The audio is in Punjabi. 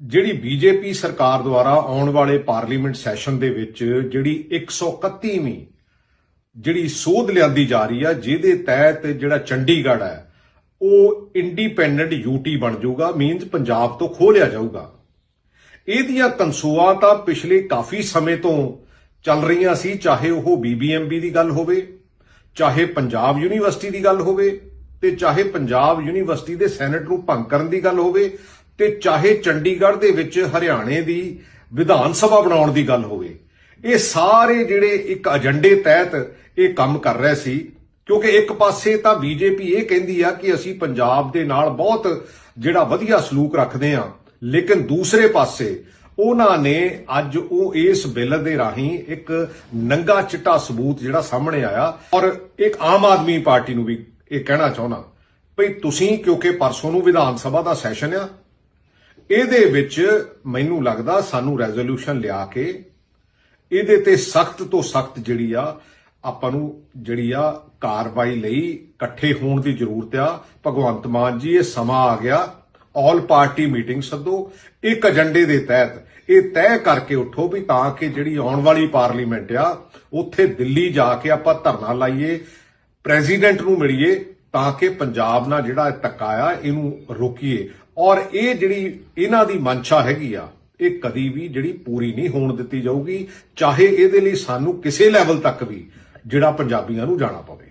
ਜਿਹੜੀ ਬੀਜੇਪੀ ਸਰਕਾਰ ਦੁਆਰਾ ਆਉਣ ਵਾਲੇ ਪਾਰਲੀਮੈਂਟ ਸੈਸ਼ਨ ਦੇ ਵਿੱਚ ਜਿਹੜੀ 131ਵੀਂ ਜਿਹੜੀ ਸੋਧ ਲਿਆਂਦੀ ਜਾ ਰਹੀ ਆ, ਜਿਹਦੇ ਤਹਿਤ ਜਿਹੜਾ ਚੰਡੀਗੜ੍ਹ ਹੈ, ਉਹ ਇੰਡੀਪੈਂਡੈਂਟ ਯੂਟੀ ਬਣ ਜਾਊਗਾ ਮੀਨਸ ਪੰਜਾਬ ਤੋਂ ਖੋਹ ਲਿਆ ਜਾਊਗਾ। ਇਹਦੀਆਂ ਕਨਸੂਆਂ ਤਾਂ ਪਿਛਲੇ ਕਾਫੀ ਸਮੇਂ ਤੋਂ ਚੱਲ ਰਹੀਆਂ ਸੀ, ਚਾਹੇ ਉਹ ਬੀਬੀਐਮਬੀ ਦੀ ਗੱਲ ਹੋਵੇ, ਚਾਹੇ ਪੰਜਾਬ ਯੂਨੀਵਰਸਿਟੀ ਦੀ ਗੱਲ ਹੋਵੇ ਤੇ ਚਾਹੇ ਪੰਜਾਬ ਯੂਨੀਵਰਸਿਟੀ ਦੇ ਸੈਨੇਟ ਨੂੰ ਭੰਗ ਕਰਨ ਦੀ ਗੱਲ ਹੋਵੇ ਤੇ ਚਾਹੇ ਚੰਡੀਗੜ੍ਹ ਦੇ ਵਿੱਚ ਹਰਿਆਣੇ ਦੀ ਵਿਧਾਨ ਸਭਾ ਬਣਾਉਣ ਦੀ ਗੱਲ ਹੋਵੇ, ਇਹ ਸਾਰੇ ਜਿਹੜੇ ਇੱਕ ਏਜੰਡੇ ਤਹਿਤ ਇਹ ਕੰਮ ਕਰ ਰਹੇ ਸੀ, ਕਿਉਂਕਿ ਇੱਕ ਪਾਸੇ ਤਾਂ ਬੀਜੇਪੀ ਇਹ ਕਹਿੰਦੀ ਆ ਕਿ ਅਸੀਂ ਪੰਜਾਬ ਦੇ ਨਾਲ ਬਹੁਤ ਜਿਹੜਾ ਵਧੀਆ ਸਲੂਕ ਰੱਖਦੇ ਆ ਲੇਕਿਨ ਦੂਸਰੇ ਪਾਸੇ ਉਹਨਾਂ ਨੇ ਅੱਜ ਉਹ ਇਸ ਬਿੱਲ ਦੇ ਰਾਹੀਂ ਇੱਕ ਨੰਗਾ ਚਿੱਟਾ ਸਬੂਤ ਜਿਹੜਾ ਸਾਹਮਣੇ ਆਇਆ, ਔਰ ਇੱਕ ਆਮ ਆਦਮੀ ਪਾਰਟੀ ਨੂੰ ਵੀ ਇਹ ਕਹਿਣਾ ਚਾਹੁੰਦਾ, ਭਈ ਤੁਸੀਂ ਕਿਉਂਕਿ ਪਰਸੋਂ ਨੂੰ ਵਿਧਾਨ ਸਭਾ ਦਾ ਸੈਸ਼ਨ ਆ ਇਹਦੇ ਵਿੱਚ ਮੈਨੂੰ ਲੱਗਦਾ ਸਾਨੂੰ ਰੈਜ਼ੋਲੂਸ਼ਨ ਲਿਆ ਕੇ ਇਹਦੇ ਤੇ ਸਖਤ ਤੋਂ ਸਖਤ ਜਿਹੜੀ ਆ, ਆਪਾਂ ਨੂੰ ਜਿਹੜੀ ਆ ਕਾਰਵਾਈ ਲਈ ਇਕੱਠੇ ਹੋਣ ਦੀ ਜ਼ਰੂਰਤ ਆ। ਭਗਵੰਤ ਮਾਨ ਜੀ, ਇਹ ਸਮਾਂ ਆ ਗਿਆ। ਆਲ ਪਾਰਟੀ ਮੀਟਿੰਗ ਸੱਦੋ। ਇੱਕ ਏਜੰਡੇ ਦੇ ਤਹਿਤ ਇਹ ਤੈਅ ਕਰਕੇ ਉੱਠੋ ਵੀ ਤਾਂ ਕਿ ਜਿਹੜੀ ਆਉਣ ਵਾਲੀ ਪਾਰਲੀਮੈਂਟ ਆ, ਉੱਥੇ ਦਿੱਲੀ ਜਾ ਕੇ ਆਪਾਂ ਧਰਨਾ ਲਾਈਏ ਪ੍ਰੈਜ਼ੀਡੈਂਟ ਨੂੰ ਮਿਲੀਏ, ਤਾਂ ਕਿ ਪੰਜਾਬ ਨਾਲ ਜਿਹੜਾ ਧੱਕਾ ਆ, ਇਹਨੂੰ ਰੋਕੀਏ। ਔਰ ਇਹ ਜਿਹੜੀ ਇਹਨਾਂ ਦੀ ਮਨਸ਼ਾ ਹੈਗੀ ਆ, ਇਹ ਕਦੀ ਵੀ ਜਿਹੜੀ ਪੂਰੀ ਨਹੀਂ ਹੋਣ ਦਿੱਤੀ ਜਾਊਗੀ, ਚਾਹੇ ਇਹਦੇ ਲਈ ਸਾਨੂੰ ਕਿਸੇ ਲੈਵਲ ਤੱਕ ਵੀ ਜਿਹੜਾ ਪੰਜਾਬੀਆਂ ਨੂੰ ਜਾਣਾ ਪਵੇ।